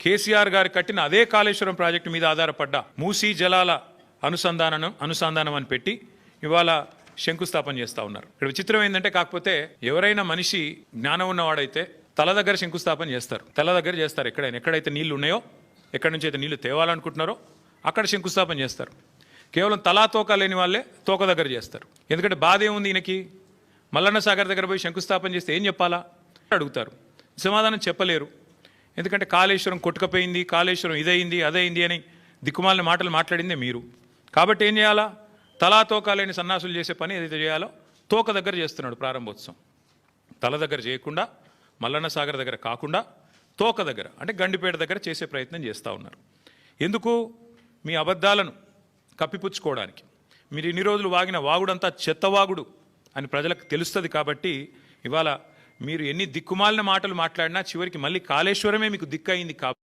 కేసీఆర్ గారు కట్టిన అదే కాళేశ్వరం ప్రాజెక్టు మీద ఆధారపడ్డ మూసీ జలాల అనుసంధానం అనుసంధానం అని పెట్టి ఇవాళ శంకుస్థాపన చేస్తా ఉన్నారు. ఇక్కడ విచిత్రం ఏంటంటే కాకపోతే ఎవరైనా మనిషి జ్ఞానం ఉన్నవాడైతే తల దగ్గర శంకుస్థాపన చేస్తారు. తల దగ్గర చేస్తారు. ఎక్కడైనా ఎక్కడైతే నీళ్ళు ఉన్నాయో ఎక్కడి నుంచి అయితే నీళ్ళు తేవాలనుకుంటున్నారో అక్కడ శంకుస్థాపన చేస్తారు. కేవలం తలా తోక లేని వాళ్ళే తోక దగ్గర చేస్తారు. ఎందుకంటే బాధ ఏముంది ఈయనకి? మల్లన్న సాగర్ దగ్గర పోయి శంకుస్థాపన చేస్తే ఏం చెప్పాలా? అడుగుతారు. సమాధానం చెప్పలేరు. ఎందుకంటే కాళేశ్వరం కొట్టుకపోయింది కాళేశ్వరం ఇదైంది అదైంది అని దిక్కుమాలిన మాటలు మాట్లాడిందే మీరు. కాబట్టి ఏం చేయాలా? తలా తోకాలేని సన్నాసులు చేసే పని ఏదైతే చేయాలో తోక దగ్గర చేస్తున్నాడు ప్రారంభోత్సవం. తల దగ్గర చేయకుండా మల్లన్న సాగర్ దగ్గర కాకుండా తోక దగ్గర అంటే గండిపేట దగ్గర చేసే ప్రయత్నం చేస్తూ ఉన్నారు. ఎందుకు? మీ అబద్ధాలను కప్పిపుచ్చుకోవడానికి. మీరు ఇన్ని రోజులు వాగిన వాగుడంతా చెత్తవాగుడు అని ప్రజలకు తెలుస్తుంది కాబట్టి ఇవాళ మీరు ఎన్ని దిక్కుమాలిన మాటలు మాట్లాడినా చివరికి మళ్ళీ కాళేశ్వరమే మీకు దిక్కయింది కాబట్టి